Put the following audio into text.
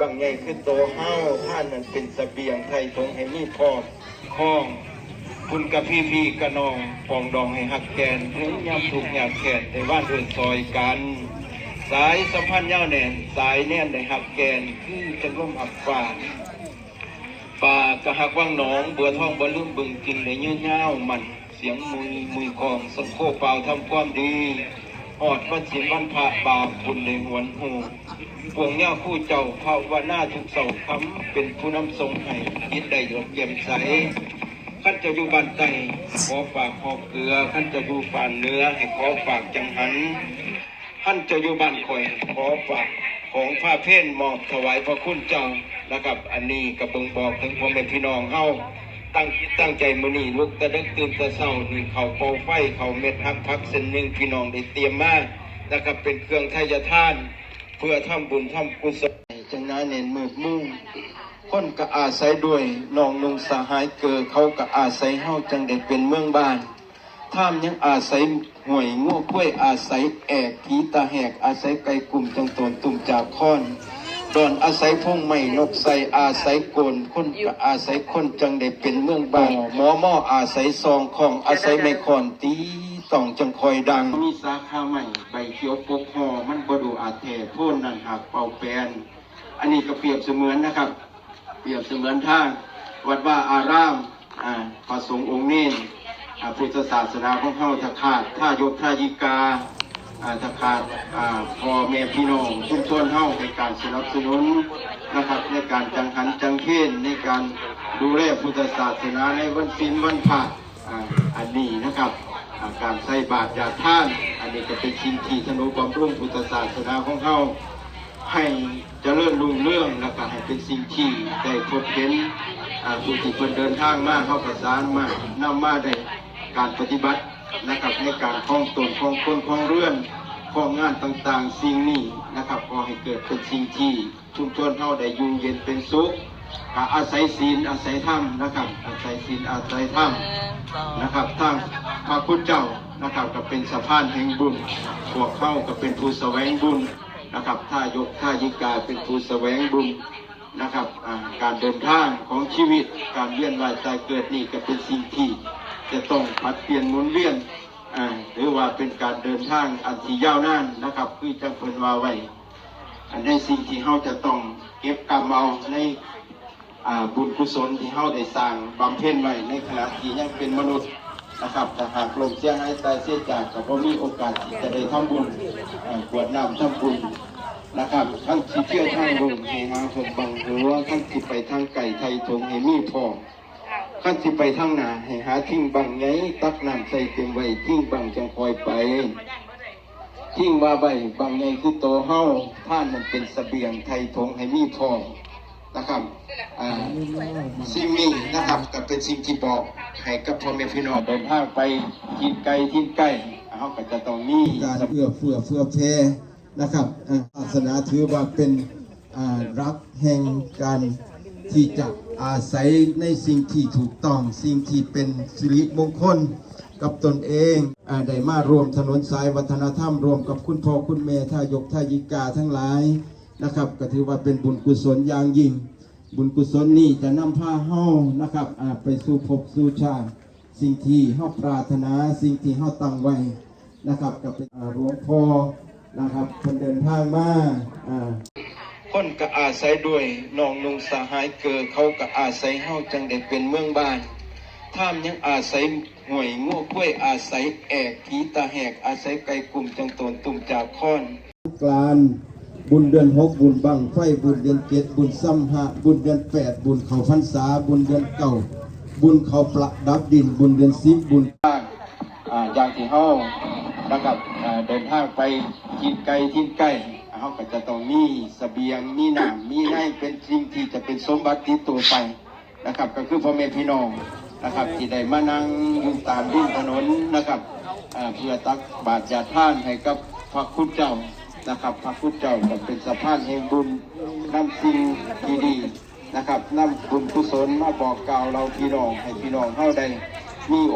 บังไงคือโตเฮ้าท่านนั้นเป็นเสบียงไทยทงให้มีพอข้องคุณกับพี่พี่กะนองปองดองให้หักแกนถึงยามถูกยามแขนในบ้านเรือนซอยกัน สายสัมพันธ์ยาวแน่นสายแน่นในหักแกนคือจะร่มหักฟ้าป่ากะหักว่างหนองเบื่อท้องบ่ลืมบึงกินในยืดเงามันเสียงมือมือของสังโคเปล่าทำความดีออดวันศีลวันพระบาปบุญในหวนหู ปวงเงาคู่เจ้าภาวนาทุกเสาคำเป็นผู้นำทรงให้ยินได้ยกเยี่ยมใสขั้นจะอยู่บ้านใต้ขอฝากขอเกลือขั้นจะอยู่ฝ่านเนื้อให้ขอฝากจังหันขั้นจะอยู่บ้านข่อยขอฝากของผ้าเพ่นมอบถวายพระคุณเจ้านะครับ อันนี้กระเบิงบอกถึงพ่อแม่พี่น้องเฮาตั้งจิตตั้งใจมื้อนี้ลุกตะดึกตื่นตะเช้านี่เขาเป่าไฟเขาเม็ดฮักพักเส้นหนึ่งพี่น้องได้เตรียมมานะครับเป็นเครื่องไทยทาน พื่อทำบุญทำกุศลจังนั้นเน้นมืดมุ่งคนก็อาศัยด้วยน้องนุงสหายเกิดเขาก็อาศัยเฮาจังได้เป็นเมืองบ้านท่ามยังอาศัยห่วยง้วกล้วยอาศัยแอกผีตาแหกอาศัยไก่กลุ่มจังตนตุ่มจากค้อน ดอนอาศัยพงไม้นกใสอาศัยโกนคนอาศัยคนจังได้เป็นเมืองบ้านหมอหม้ออาศัยซองของอาศัยไม้คอนตีต้องจังคอยดัง มีสาขาใหม่ใบเขียวปกหอมันบดูอาเทโทษนันหักเป่าแปนอันนี้ก็เปรียบเสมือนนะครับ เปรียบเสมือนท่าวัดว่าอารามอ่าพระสงฆ์องค์นี้อ่าพุทธศาสนาของเฮาทะขาดท่ายกท่ายิกาอ่าทะขาดอ่าพ่อแม่พี่น้องชุมชนเฮาใน การสนับสนุนนะครับในการจังหันจังเคนในการดูแลพุทธศาสนาในวันศีลวันพระอันนี้นะครับการใส่บาตรยาท่าน อันนี้ก็เป็นสิ่งที่ธนุบำรุงพุทธศาสนาของเฮาให้เจริญรุ่งเรื่องและก็ให้เป็นสิ่งที่ได้พบเห็นผู้ที่เพิ่นเดินทางมาเข้าประสานมานำมาได้การปฏิบัตินะครับในการคล้องตนคล้องคนคล้องเรื่อน คล้องงานต่างๆ สิ่งนี้นะครับขอให้เกิดเป็นสิ่งที่ชุมชนเฮาได้อยู่เย็นเป็นสุขก็อาศัยศีลอาศัยธรรมนะครับ อาศัยศีลอาศัยธรรมนะครับทางพระพุทธเจ้านะครับก็เป็นสะพานแห่งบุญพวกเข้าก็เป็นผู้แสวงบุญนะครับถ้ายกท่ายิกาเป็นผู้แสวงบุญนะครับการเดินทางของชีวิตการเวียนว่ายตายเกิดนี่ก็เป็นสิ่งที่จะต้องผัดเปลี่ยนหมุนเวียน หรือว่าเป็นการเดินทางอันที่ยาวนานนะครับ คือจะเพิ่นว่าไว้อันในสิ่งที่เราจะต้องเก็บกรรมเอาในอ่าบุญกุศลที่เฮาได้สร้างบำเพ็ญไว้ในขณะที่ยังเป็นมนุษย์นะครับแต่หากลมเสียหายตายเสียจากก็บ่มีโอกาสที่จะได้ทำบุญอ่ากวดน้ำทำบุญนะครับทั้งที่เที่ยวทางบุญให้หาเพิ่นบังหัวทั้งที่ไปทางไก่ไทยทงให้มีพอ ขั้นที่ไปทางหนาให้หาทิ้งบังไงตักน้ำใส่เต็มไว้ทิ้งบังจังคอยไปทิ้งว่าใบบางไงคือโตเฮาท่านมันเป็นเสบียงไทยทงให้มีพอนะครับสิ่งนี้นะครับก็เป็นสิ่งที่บอกให้กับพ่อแม่พี่น้องเดินทางไปทิศไกลทิศใกล้เขาก็จะต้องมีการเอื้อเฟื้อเฟื้อแผ่นะครับศาสนาถือว่าเป็นรักแห่งการ ที่จะอาศัยในสิ่งที่ถูกต้อง สิ่งที่เป็นสิริมงคลกับตนเองอได้มารวมถนนสายวัฒนธรรม รวมกับคุณพ่อคุณแม่ทายกทายิกาทั้งหลายนะครับ ก็ถือว่าเป็นบุญกุศลอย่างยิ่ง บุญกุศลนี้จะนำพาเฮานะครับไปสู่ภพสู่ชาติสิ่งที่เฮาปรารถนาสิ่งที่เฮาตั้งไว้นะครับกับเป็นหลวงพ่อนะครับคนเดินทางมาอ่า คนก็อาศัยด้วยน้องนุงสหายเกิดเขาก็อาศัยเฮาจังได้เป็นเมืองบ้านท่ามยังอาศัยห่วยง่วกล้วยอาศัยแอกผีตาแหกอาศัยไก่กลุ่มจังตนตุ่มจากค้อนกลานบุญเดือนหกบุญบังไฟบุญเดือนเจ็ดบุญซ้ำหะบุญเดือนแปดบุญเขาพรรษาบุญเดือนเก่า บุญเขาประดับดินบุญเดือนสิบบุญทางอ่าอย่างที่เฮานะครับอ่าเดินทางไปทิศไกลทิศใกล้ เฮาก็จะต้องมีเสบียงมีน้ำมีให้เป็นสิ่งที่จะเป็นสมบัติติดตัวไปนะครับ ก็คือพ่อแม่พี่น้องนะครับ ที่ได้มานั่งอยู่ตามริมถนนนะครับเพื่อตักบาตรยาท่านให้กับพระคุณเจ้านะครับ พระคุณเจ้าก็เป็นสะพานแห่งบุญนำสิ่งดีๆนะครับนำบุญกุศลมาบอกกล่าวเราพี่น้องให้พี่น้องเฮาได้มีอ